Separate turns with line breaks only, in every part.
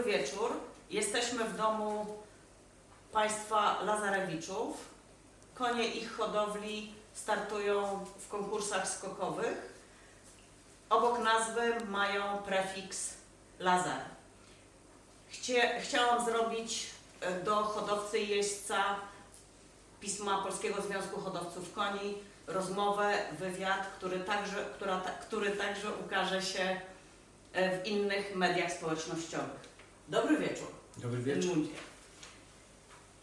Dobry wieczór. Jesteśmy w domu państwa Lazarewiczów. Konie ich hodowli startują w konkursach skokowych. Obok nazwy mają prefiks Lazar. Chcie, chciałam zrobić e, do hodowcy i jeźdźca pisma Polskiego Związku Hodowców Koni rozmowę, wywiad, który także, która, który także ukaże się e, w innych mediach społecznościowych. Dobry wieczór.
Dobry wieczór.
Edmundzie.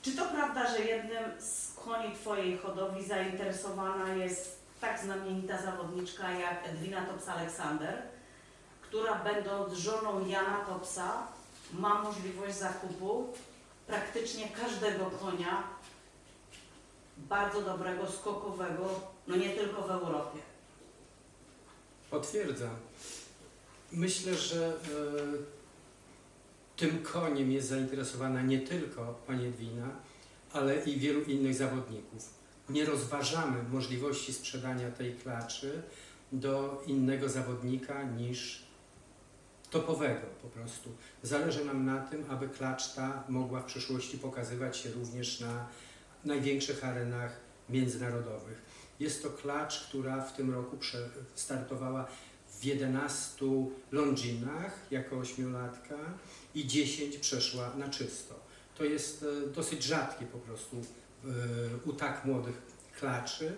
Czy to prawda, że jednym z koni Twojej hodowli zainteresowana jest tak znamienita zawodniczka jak Edwina Tops-Aleksander, która będąc żoną Jana Topsa ma możliwość zakupu praktycznie każdego konia bardzo dobrego, skokowego, no nie tylko w Europie.
Potwierdzam. Myślę, że e, tym koniem jest zainteresowana nie tylko pani Edwina, ale i wielu innych zawodników. Nie rozważamy możliwości sprzedania tej klaczy do innego zawodnika niż topowego po prostu. Zależy nam na tym, aby klacz ta mogła w przyszłości pokazywać się również na największych arenach międzynarodowych. Jest to klacz, która w tym roku startowała w 11 Longinach jako ośmiolatka i 10 przeszła na czysto. To jest e, dosyć rzadkie po prostu e, u tak młodych klaczy.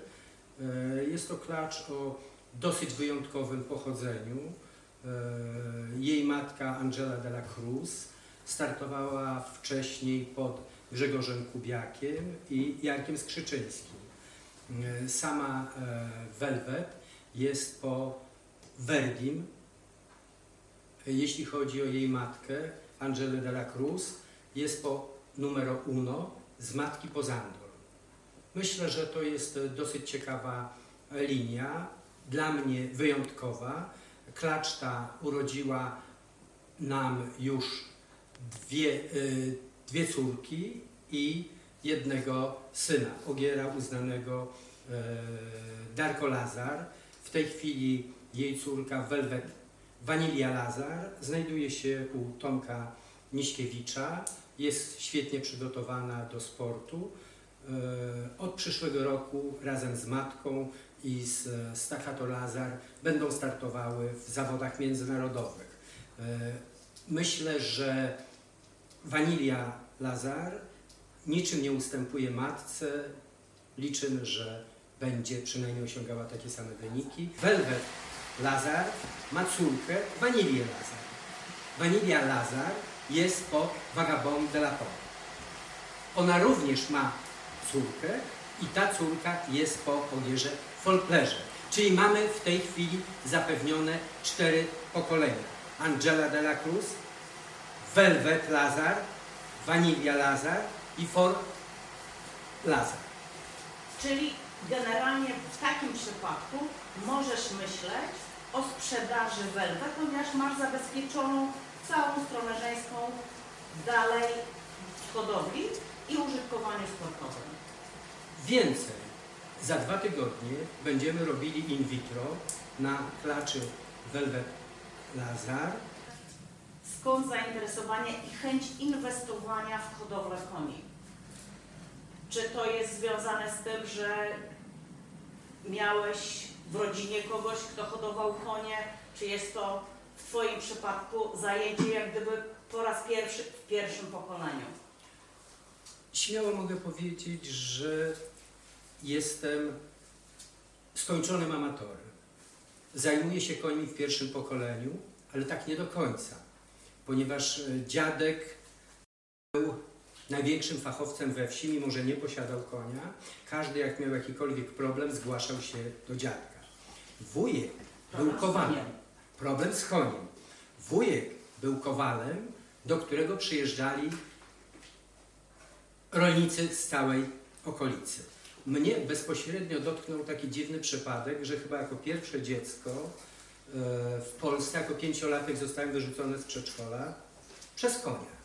E, Jest to klacz o dosyć wyjątkowym pochodzeniu. Jej matka Angela de la Cruz startowała wcześniej pod Grzegorzem Kubiakiem i Jarkiem Skrzyczyńskim. Sama Velvet jest po Verdim, jeśli chodzi o jej matkę, Angelę de la Cruz, jest po numero uno z matki Pozandor. Myślę, że to jest dosyć ciekawa linia, dla mnie wyjątkowa. Klaczta urodziła nam już dwie, y, dwie córki i jednego syna, Ogiera uznanego e, Darko Lazar. W tej chwili jej córka Velvet Vanilia Lazar znajduje się u Tomka Miśkiewicza. Jest świetnie przygotowana do sportu. E, Od przyszłego roku razem z matką i z e, Staccato Lazar będą startowały w zawodach międzynarodowych. E, Myślę, że Vanilia Lazar niczym nie ustępuje matce. Liczymy, że będzie przynajmniej osiągała takie same wyniki. Velvet Lazar ma córkę Vanilię Lazar. Vanilia Lazar jest po Vagabond de la Porte. Ona również ma córkę i ta córka jest po Ogierze Folklerze. Czyli mamy w tej chwili zapewnione cztery pokolenia. Angela de la Cruz, Velvet Lazar, Vanilia Lazar i For Lazar.
Czyli generalnie w takim przypadku możesz myśleć o sprzedaży Velvet, ponieważ masz zabezpieczoną całą stronę żeńską dalej w hodowli i użytkowaniu sportowym.
Więcej, za dwa tygodnie będziemy robili in vitro na klaczy Velvet Lazar.
Skąd zainteresowanie i chęć inwestowania w hodowlę koni? Czy to jest związane z tym, że miałeś w rodzinie kogoś, kto hodował konie? Czy jest to w Twoim przypadku zajęcie jak gdyby po raz pierwszy w pierwszym pokoleniu?
Śmiało mogę powiedzieć, że jestem skończonym amatorem. Zajmuję się końmi w pierwszym pokoleniu, ale tak nie do końca, ponieważ e, dziadek był największym fachowcem we wsi, mimo że nie posiadał konia. Każdy, jak miał jakikolwiek problem, zgłaszał się do dziadka. Wujek był
Problem
kowalem. Problem z koniem. Wujek był kowalem, do którego przyjeżdżali rolnicy z całej okolicy. Mnie bezpośrednio dotknął taki dziwny przypadek, że chyba jako pierwsze dziecko e, w Polsce, jako pięciolatek zostałem wyrzucony z przedszkola przez konia.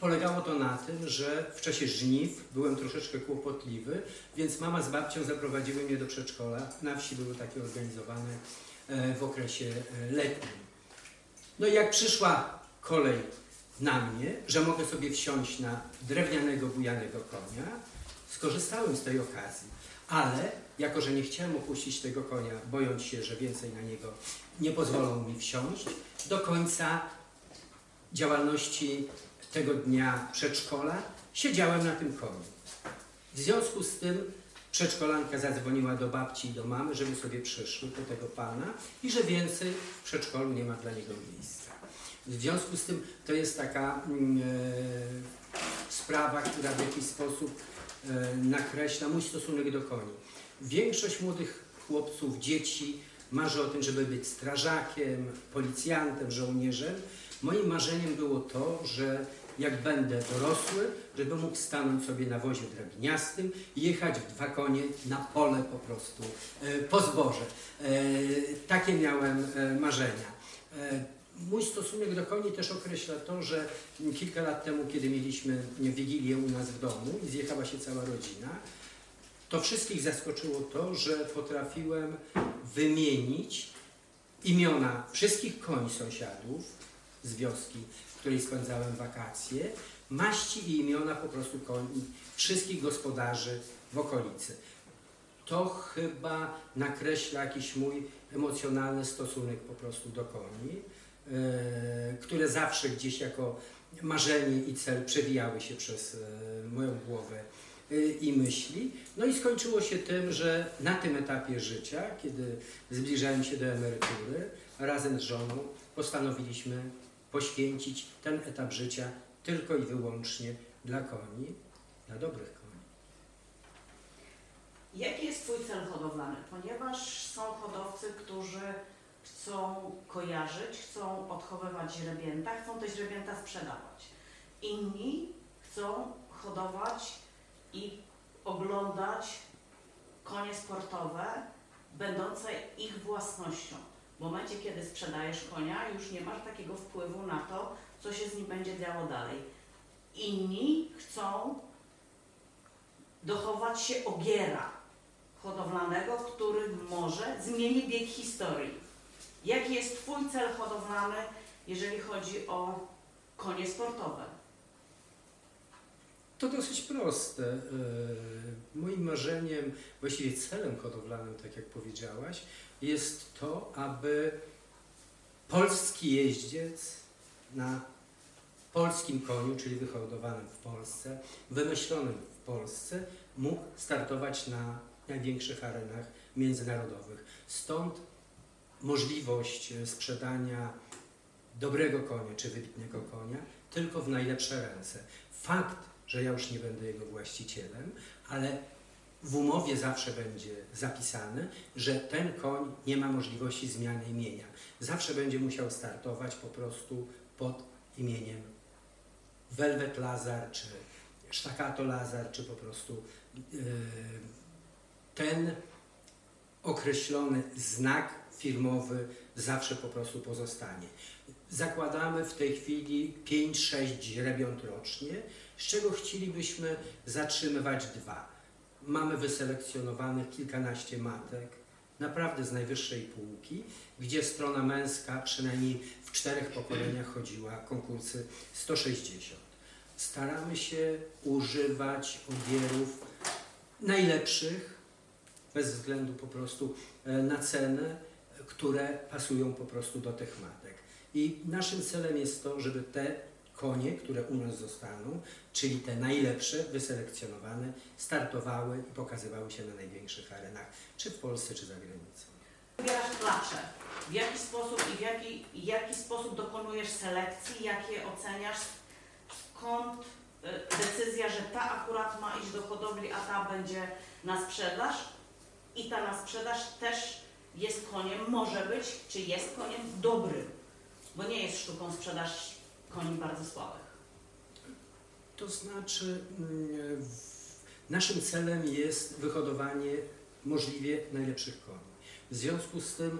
Polegało to na tym, że w czasie żniw byłem troszeczkę kłopotliwy, więc mama z babcią zaprowadziły mnie do przedszkola. Na wsi były takie organizowane e, w okresie e, letnim. No i jak przyszła kolej na mnie, że mogę sobie wsiąść na drewnianego, bujanego konia. Skorzystałem z tej okazji, ale jako, że nie chciałem opuścić tego konia, bojąc się, że więcej na niego nie pozwolą mi wsiąść, do końca działalności tego dnia przedszkola siedziałem na tym koniu. W związku z tym przedszkolanka zadzwoniła do babci i do mamy, żeby sobie przyszły po tego pana i że więcej w przedszkolu nie ma dla niego miejsca. W związku z tym to jest taka mm, e, sprawa, która w jakiś sposób e, nakreśla mój stosunek do koni. Większość młodych chłopców, dzieci marzy o tym, żeby być strażakiem, policjantem, żołnierzem. Moim marzeniem było to, że jak będę dorosły, żeby mógł stanąć sobie na wozie drabiniastym i jechać w dwa konie na pole po prostu, e, po zboże. E, Takie miałem e, marzenia. Mój stosunek do koni też określa to, że kilka lat temu, kiedy mieliśmy wigilię u nas w domu i zjechała się cała rodzina, to wszystkich zaskoczyło to, że potrafiłem wymienić imiona wszystkich koni sąsiadów z wioski, w której spędzałem wakacje, maści i imiona po prostu koni wszystkich gospodarzy w okolicy. To chyba nakreśla jakiś mój emocjonalny stosunek po prostu do koni, e, które zawsze gdzieś jako marzenie i cel przewijały się przez e, moją głowę e, i myśli. No i skończyło się tym, że na tym etapie życia, kiedy zbliżałem się do emerytury, razem z żoną postanowiliśmy poświęcić ten etap życia tylko i wyłącznie dla koni, dla dobrych koni.
Jaki jest Twój cel hodowlany? Ponieważ są hodowcy, którzy chcą kojarzyć, chcą odchowywać źrebięta, chcą te źrebięta sprzedawać. Inni chcą hodować i oglądać konie sportowe, będące ich własnością. W momencie, kiedy sprzedajesz konia, już nie masz takiego wpływu na to, co się z nim będzie działo dalej. Inni chcą dochować się ogiera hodowlanego, który może zmieni bieg historii. Jaki jest Twój cel hodowlany, jeżeli chodzi o konie sportowe?
To dosyć proste. E, Moim marzeniem, właściwie celem hodowlanym, tak jak powiedziałaś, jest to, aby polski jeździec na polskim koniu, czyli wyhodowanym w Polsce, wymyślonym w Polsce, mógł startować na największych arenach międzynarodowych. Stąd możliwość sprzedania dobrego konia czy wybitnego konia tylko w najlepsze ręce. Fakt, że ja już nie będę jego właścicielem, ale w umowie zawsze będzie zapisane, że ten koń nie ma możliwości zmiany imienia. Zawsze będzie musiał startować po prostu pod imieniem Velvet Lazar, czy Staccato Lazar, czy po prostu yy, ten określony znak firmowy zawsze po prostu pozostanie. Zakładamy w tej chwili 5-6 źrebiąt rocznie, z czego chcielibyśmy zatrzymywać dwa. Mamy wyselekcjonowanych kilkanaście matek, naprawdę z najwyższej półki, gdzie strona męska przynajmniej w czterech pokoleniach chodziła konkursy 160. Staramy się używać ogierów najlepszych, bez względu po prostu e, na cenę, które pasują po prostu do tych matek. I naszym celem jest to, żeby te konie, które u nas zostaną, czyli te najlepsze, wyselekcjonowane, startowały i pokazywały się na największych arenach, czy w Polsce, czy za granicą.
Wybierasz klacze. W jaki sposób i w jaki, jaki sposób dokonujesz selekcji, jak je oceniasz, skąd y, decyzja, że ta akurat ma iść do hodowli, a ta będzie na sprzedaż i ta na sprzedaż też jest koniem, może być, czy jest koniem dobrym, bo nie jest sztuką sprzedaż koni bardzo słabych.
To znaczy, mm, naszym celem jest wyhodowanie możliwie najlepszych koni. W związku z tym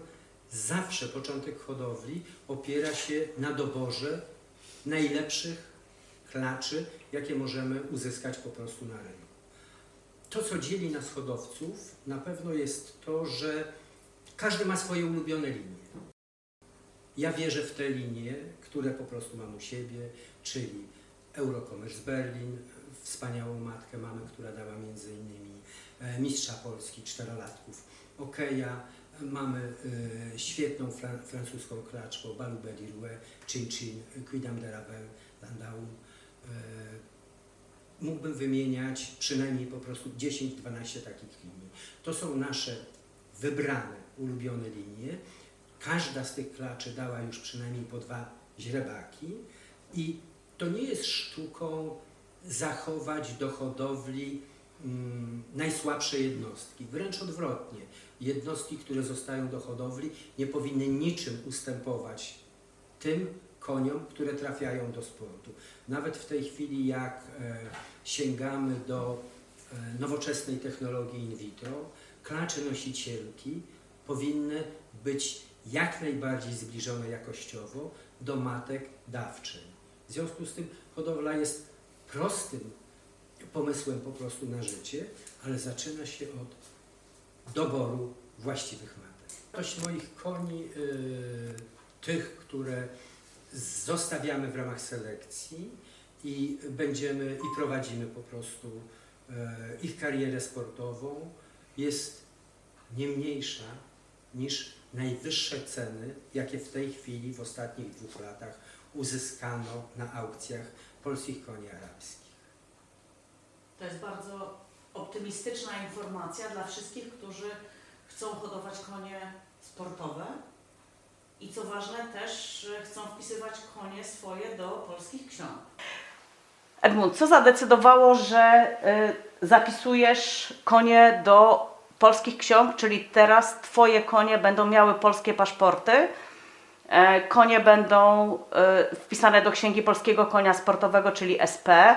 zawsze początek hodowli opiera się na doborze najlepszych klaczy, jakie możemy uzyskać po prostu na rynku. To, co dzieli nas hodowców, na pewno jest to, że każdy ma swoje ulubione linie. Ja wierzę w te linie, które po prostu mam u siebie, czyli Eurocommerce Berlin, wspaniałą matkę mamy, która dała między innymi e, mistrza Polski, czterolatków, Okeja, mamy e, świetną fran- francuską klaczkę Balu Bedirue, Chin Chin, Quidam de Ravel, Landau. E, mógłbym wymieniać przynajmniej po prostu 10-12 takich linii. To są nasze wybrane, ulubione linie. Każda z tych klaczy dała już przynajmniej po dwa źrebaki i to nie jest sztuką zachować do hodowli mm, najsłabsze jednostki. Wręcz odwrotnie. Jednostki, które zostają do hodowli, nie powinny niczym ustępować tym koniom, które trafiają do sportu. Nawet w tej chwili, jak e, sięgamy do e, nowoczesnej technologii in vitro, klacze nosicielki powinny być jak najbardziej zbliżone jakościowo do matek dawczych. W związku z tym hodowla jest prostym pomysłem po prostu na życie, ale zaczyna się od doboru właściwych matek. Ilość moich koni, y, tych, które zostawiamy w ramach selekcji i będziemy i prowadzimy po prostu y, ich karierę sportową, jest nie mniejsza niż najwyższe ceny, jakie w tej chwili, w ostatnich dwóch latach uzyskano na aukcjach polskich koni arabskich.
To jest bardzo optymistyczna informacja dla wszystkich, którzy chcą hodować konie sportowe i co ważne też chcą wpisywać konie swoje do polskich ksiąg. Edmund, co zadecydowało, że y, zapisujesz konie do polskich ksiąg, czyli teraz Twoje konie będą miały polskie paszporty? E, Konie będą y, wpisane do Księgi Polskiego Konia Sportowego, czyli SP. E,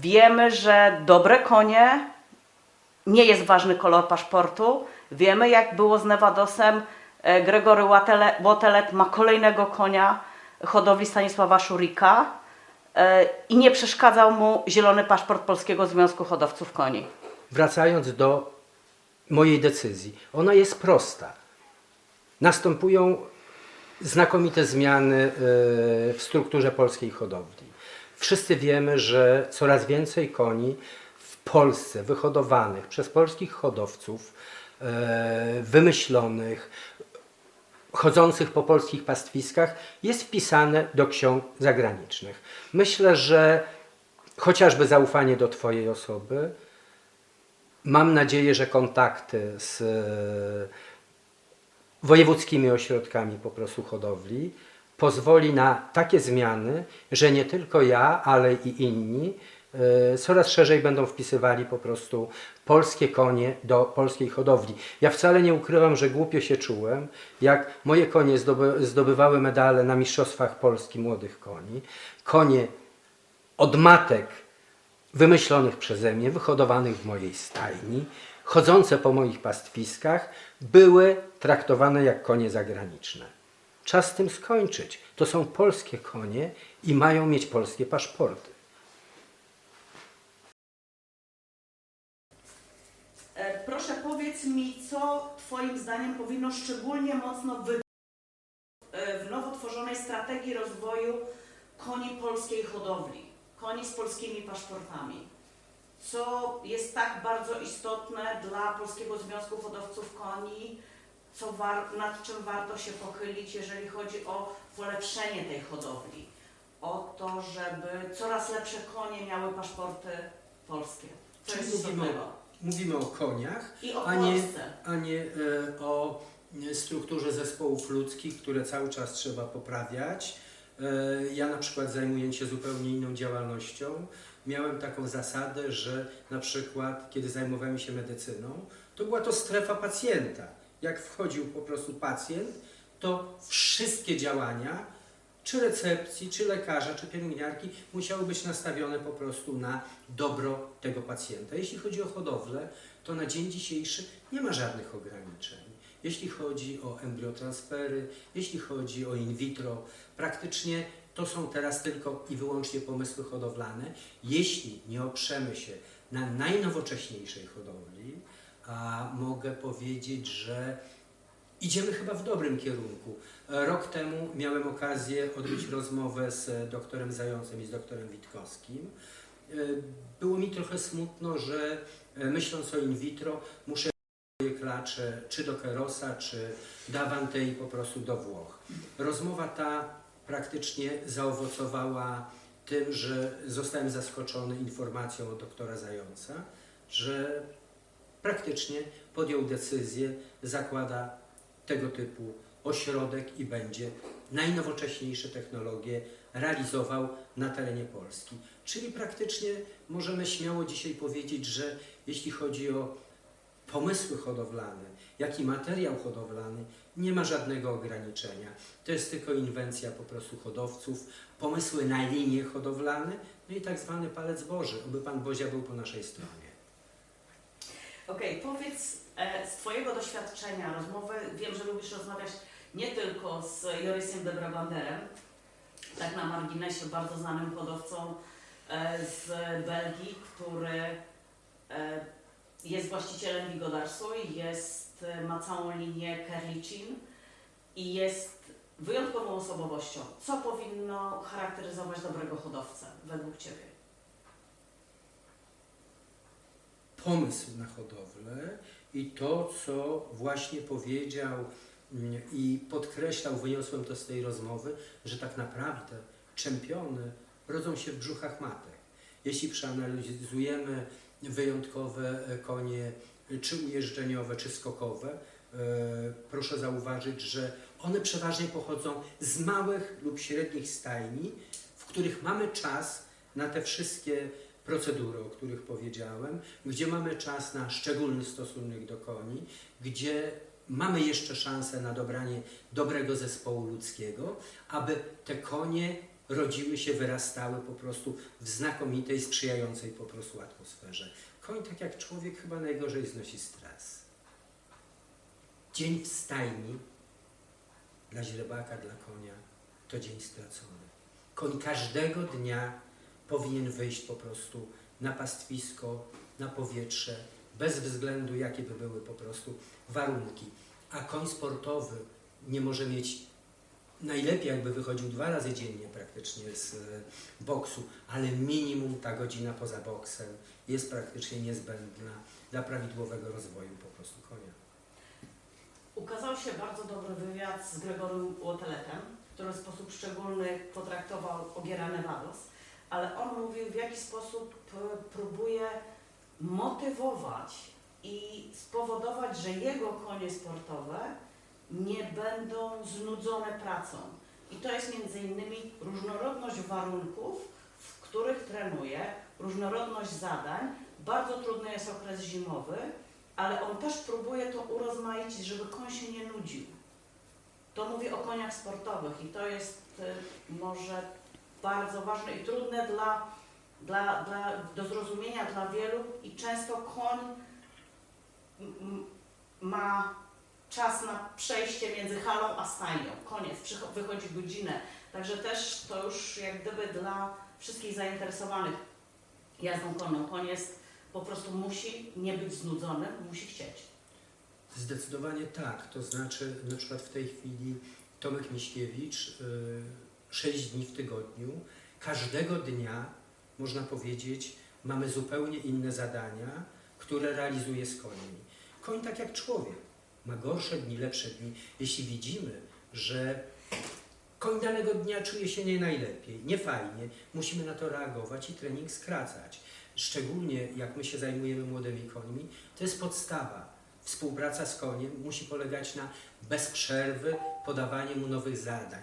Wiemy, że dobre konie nie jest ważny kolor paszportu. Wiemy, jak było z Nevadosem. E, Gregory Wotelet ma kolejnego konia hodowli Stanisława Szurika e, i nie przeszkadzał mu zielony paszport Polskiego Związku Hodowców Koni.
Wracając do mojej decyzji, ona jest prosta. Następują znakomite zmiany e, w strukturze polskiej hodowli. Wszyscy wiemy, że coraz więcej koni w Polsce wyhodowanych przez polskich hodowców, e, wymyślonych, chodzących po polskich pastwiskach jest wpisane do ksiąg zagranicznych. Myślę, że chociażby zaufanie do Twojej osoby, Mam nadzieję, że kontakty z e, wojewódzkimi ośrodkami po prostu hodowli pozwoli na takie zmiany, że nie tylko ja, ale i inni e, coraz szerzej będą wpisywali po prostu polskie konie do polskiej hodowli. Ja wcale nie ukrywam, że głupio się czułem, jak moje konie zdoby, zdobywały medale na Mistrzostwach Polski Młodych Koni. Konie od matek wymyślonych przeze mnie, wyhodowanych w mojej stajni, chodzące po moich pastwiskach, były traktowane jak konie zagraniczne. Czas tym skończyć. To są polskie konie i mają mieć polskie paszporty.
E, Proszę powiedz mi, co Twoim zdaniem powinno szczególnie mocno wy e, w nowo tworzonej strategii rozwoju koni polskiej hodowli, koni z polskimi paszportami. Co jest tak bardzo istotne dla Polskiego Związku Hodowców Koni, co nad czym warto się pochylić, jeżeli chodzi o polepszenie tej hodowli, o to, żeby coraz lepsze konie miały paszporty polskie. Co
Czyli
jest
mówimy
istotnego?
Mówimy o koniach,
I o
a nie,
Polsce.
a nie e, o strukturze zespołów ludzkich, które cały czas trzeba poprawiać. E, Ja na przykład zajmując się zupełnie inną działalnością, miałem taką zasadę, że na przykład kiedy zajmowałem się medycyną, to była to strefa pacjenta. Jak wchodził po prostu pacjent, to wszystkie działania, czy recepcji, czy lekarza, czy pielęgniarki musiały być nastawione po prostu na dobro tego pacjenta. Jeśli chodzi o hodowlę, to na dzień dzisiejszy nie ma żadnych ograniczeń. Jeśli chodzi o embriotransfery, jeśli chodzi o in vitro, praktycznie to są teraz tylko i wyłącznie pomysły hodowlane. Jeśli nie oprzemy się na najnowocześniejszej hodowli, a mogę powiedzieć, że idziemy chyba w dobrym kierunku. Rok temu miałem okazję odbyć rozmowę z doktorem Zającem i z doktorem Witkowskim. E, Było mi trochę smutno, że e, myśląc o in vitro muszę klacze czy do Kerosa, czy do po prostu do Włoch. Rozmowa ta praktycznie zaowocowała tym, że zostałem zaskoczony informacją od doktora Zająca, że praktycznie podjął decyzję, zakłada tego typu ośrodek i będzie najnowocześniejsze technologie realizował na terenie Polski. Czyli praktycznie możemy śmiało dzisiaj powiedzieć, że jeśli chodzi o pomysły hodowlane, jak i materiał hodowlany, nie ma żadnego ograniczenia. To jest tylko inwencja po prostu hodowców, pomysły na linie hodowlane, no i tak zwany palec Boży, oby Pan Bozia był po naszej stronie.
Okej, powiedz e, z Twojego doświadczenia, rozmowy, wiem, że lubisz rozmawiać nie tylko z Jorisem de Brabanderem, tak na marginesie, bardzo znanym hodowcą e, z Belgii, który e, jest właścicielem Wigodarsu, jest, e, ma całą linię Kerlicin i jest wyjątkową osobowością. Co powinno charakteryzować dobrego hodowcę według Ciebie?
pomysł na hodowlę i to, co właśnie powiedział mm, i podkreślał, wyniosłem to z tej rozmowy, że tak naprawdę czempiony rodzą się w brzuchach matek. Jeśli przeanalizujemy wyjątkowe e, konie, e, czy ujeżdżeniowe, czy skokowe, e, proszę zauważyć, że one przeważnie pochodzą z małych lub średnich stajni, w których mamy czas na te wszystkie procedury, o których powiedziałem, gdzie mamy czas na szczególny stosunek do koni, gdzie mamy jeszcze szansę na dobranie dobrego zespołu ludzkiego, aby te konie rodziły się, wyrastały po prostu w znakomitej, sprzyjającej po prostu atmosferze. Koń, tak jak człowiek, chyba najgorzej znosi stres. Dzień w stajni dla źrebaka, dla konia to dzień stracony. Koń każdego dnia powinien wyjść po prostu na pastwisko, na powietrze, bez względu jakie by były po prostu warunki. A koń sportowy nie może mieć, najlepiej jakby wychodził dwa razy dziennie praktycznie z e, boksu, ale minimum ta godzina poza boksem jest praktycznie niezbędna dla prawidłowego rozwoju po prostu konia.
Ukazał się bardzo dobry wywiad z Gregorem Łoteletem, który w sposób szczególny potraktował Ogiera Nevados, ale on mówił w jaki sposób p- próbuje motywować i spowodować, że jego konie sportowe nie będą znudzone pracą. I to jest między innymi różnorodność warunków, w których trenuje, różnorodność zadań. Bardzo trudny jest okres zimowy, ale on też próbuje to urozmaicić, żeby koń się nie nudził. To mówi o koniach sportowych i to jest y, może bardzo ważne i trudne dla, dla, dla, do zrozumienia dla wielu i często koń ma czas na przejście między halą a stajnią. Koniec, wychodzi godzinę. Także też to już jak gdyby dla wszystkich zainteresowanych jazdą konną. Koń jest po prostu musi nie być znudzony, musi chcieć.
Zdecydowanie tak. To znaczy, na przykład w tej chwili Tomek Miśkiewicz, 6 dni w tygodniu, każdego dnia, można powiedzieć, mamy zupełnie inne zadania, które realizuje z końmi. Koń tak jak człowiek, ma gorsze dni, lepsze dni. Jeśli widzimy, że koń danego dnia czuje się nie najlepiej, nie fajnie, musimy na to reagować i trening skracać. Szczególnie jak my się zajmujemy młodymi końmi, to jest podstawa. Współpraca z koniem musi polegać na bez przerwy podawaniu mu nowych zadań.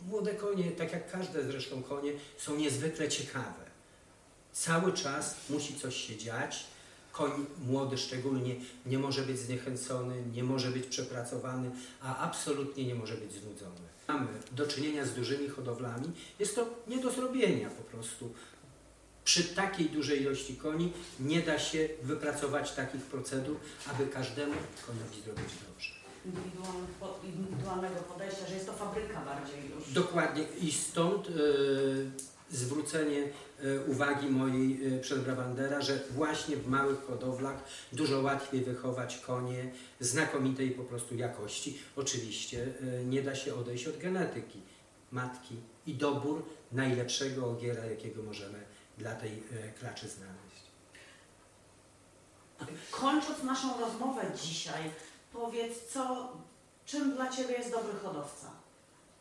Młode konie, tak jak każde zresztą konie, są niezwykle ciekawe. Cały czas musi coś się dziać. Koń młody szczególnie nie może być zniechęcony, nie może być przepracowany, a absolutnie nie może być znudzony. Mamy do czynienia z dużymi hodowlami. Jest to nie do zrobienia po prostu. Przy takiej dużej ilości koni nie da się wypracować takich procedur, aby każdemu koniowi zrobić dobrze.
Indywidualnego, po- indywidualnego podejścia, że jest to fabryka bardziej już.
Dokładnie i stąd y, zwrócenie e, uwagi mojej e, przed Brabandera, że właśnie w małych hodowlach dużo łatwiej wychować konie znakomitej po prostu jakości. Oczywiście e, nie da się odejść od genetyki matki i dobór najlepszego ogiera, jakiego możemy dla tej klaczy znaleźć.
Kończąc naszą rozmowę dzisiaj, powiedz, co, czym dla Ciebie jest dobry hodowca?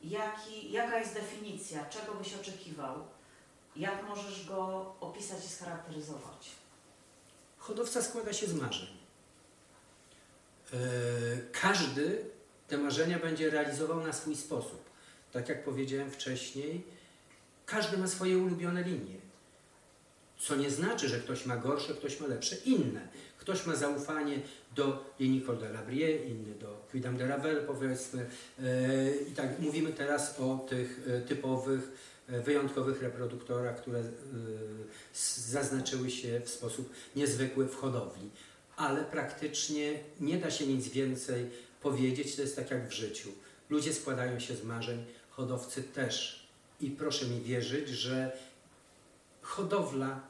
Jaki, jaka jest definicja? Czego byś oczekiwał? Jak możesz go opisać i scharakteryzować?
Hodowca składa się z marzeń. E, Każdy te marzenia będzie realizował na swój sposób. Tak jak powiedziałem wcześniej, każdy ma swoje ulubione linie. Co nie znaczy, że ktoś ma gorsze, ktoś ma lepsze, inne. Ktoś ma zaufanie do linii Col de inny do Quidam de Ravel, powiedzmy. E, I tak mówimy teraz o tych e, typowych, wyjątkowych reproduktorach, które e, zaznaczyły się w sposób niezwykły w hodowli. Ale praktycznie nie da się nic więcej powiedzieć, to jest tak jak w życiu. Ludzie składają się z marzeń, hodowcy też. I proszę mi wierzyć, że hodowla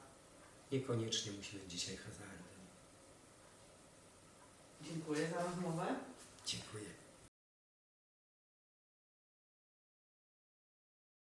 niekoniecznie musi być dzisiaj hazardem.
Dziękuję za rozmowę.
Dziękuję.